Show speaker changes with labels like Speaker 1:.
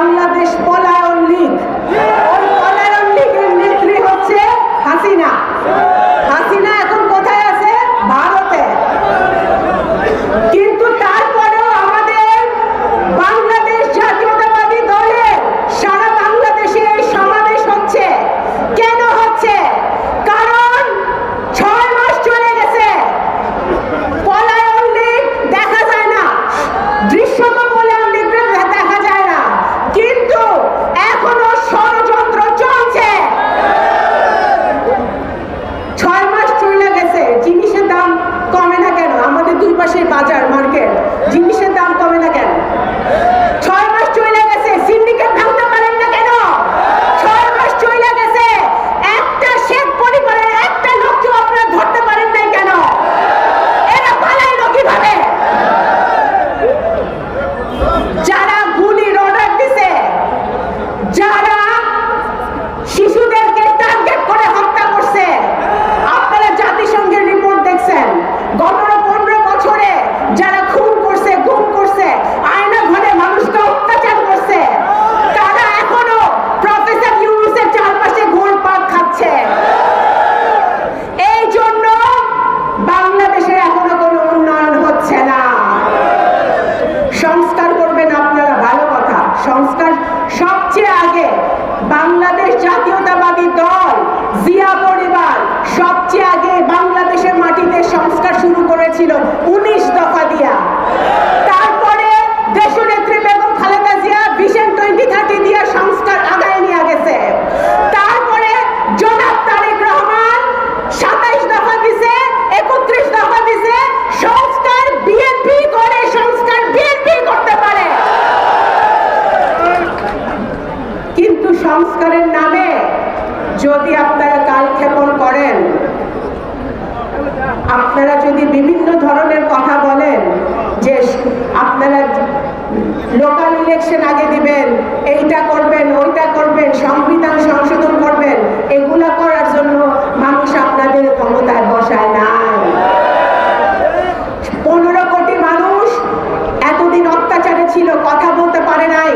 Speaker 1: বাংলাদেশ পলায়ন লীগ। ওই পলায়ন লীগের নেত্রী হচ্ছে হাসিনা। হাসিনা এখন কোথায় আছে? ভারতে। কিন্তু তারপরেও আমাদের বাংলাদেশ জাতীয়তাবাদী দলে সারা বাংলাদেশে এই সমাবেশ হচ্ছে। কেন হচ্ছে? কারণ ছয় মাস চলে গেছে। পলায়ন লীগ দেখা যায় না। দৃশ্যমান সংস্কার সবচেয়ে আগে সংস্কারের নামে যদি আপনারা কালক্ষেপণ করেন, আপনারা যদি বিভিন্ন ধরনের কথা বলেন যে আপনারা লোকাল ইলেকশন আগে দিবেন, এইটা করবেন, ওইটা করবেন, সংবিধান সংশোধন করবেন, এগুলো করার জন্য মানুষ আপনাদের ক্ষমতায় বসায় না পনেরো কোটি মানুষ এতদিন অত্যাচারে ছিল, কথা বলতে পারে নাই।